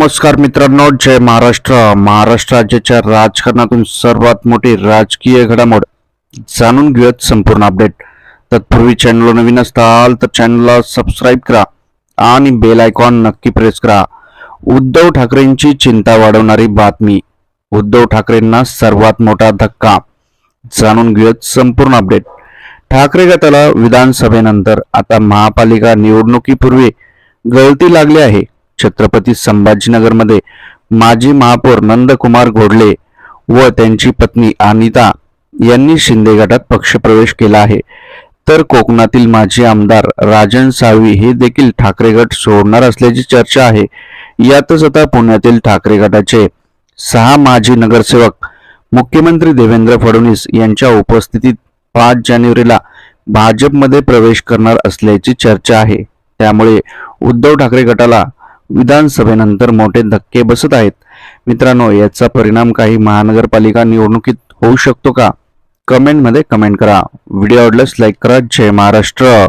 नमस्कार मित्रांनो जय महाराष्ट्र. महाराष्ट्र राज्याच्या राजकारणातून सर्वात मोठी राजकीय घडामोड जाणून घेऊयात संपूर्ण अपडेट तत्पूर्वी चॅनलला नवीन असताल तर चॅनलला सबस्क्राईब करा आणि बेल आयकॉन नक्की प्रेस करा. उद्धव ठाकरेंची चिंता वाढवणारी बातमी. उद्धव ठाकरेंना सर्वात मोठा धक्का. जाणून घेऊयात संपूर्ण अपडेट ठाकरे गटाला विधानसभेनंतर आता महापालिका निवडणुकीपूर्वी गळती लागली आहे. छत्रपती संभाजीनगरमध्ये माजी महापौर नंदकुमार घोडले व त्यांची पत्नी अनिता यांनी शिंदे गटात पक्षप्रवेश केला आहे. तर कोकणातील माजी आमदार राजन साळवी हे देखील ठाकरे गट सोडणार असल्याची चर्चा आहे. यातच आता पुण्यातील ठाकरे गटाचे सहा माजी नगरसेवक मुख्यमंत्री देवेंद्र फडणवीस यांच्या उपस्थितीत पाच जानेवारीला भाजपमध्ये प्रवेश करणार असल्याची चर्चा आहे. त्यामुळे उद्धव ठाकरे गटाला विधानसभेनंतर मोठे धक्के बसत आहेत. मित्रांनो याचा परिणाम काही महानगरपालिका निवडणुकीत होऊ शकतो का? कमेंटमध्ये कमेंट करा. व्हिडिओ आवडल्यास लाईक करा. जय महाराष्ट्र.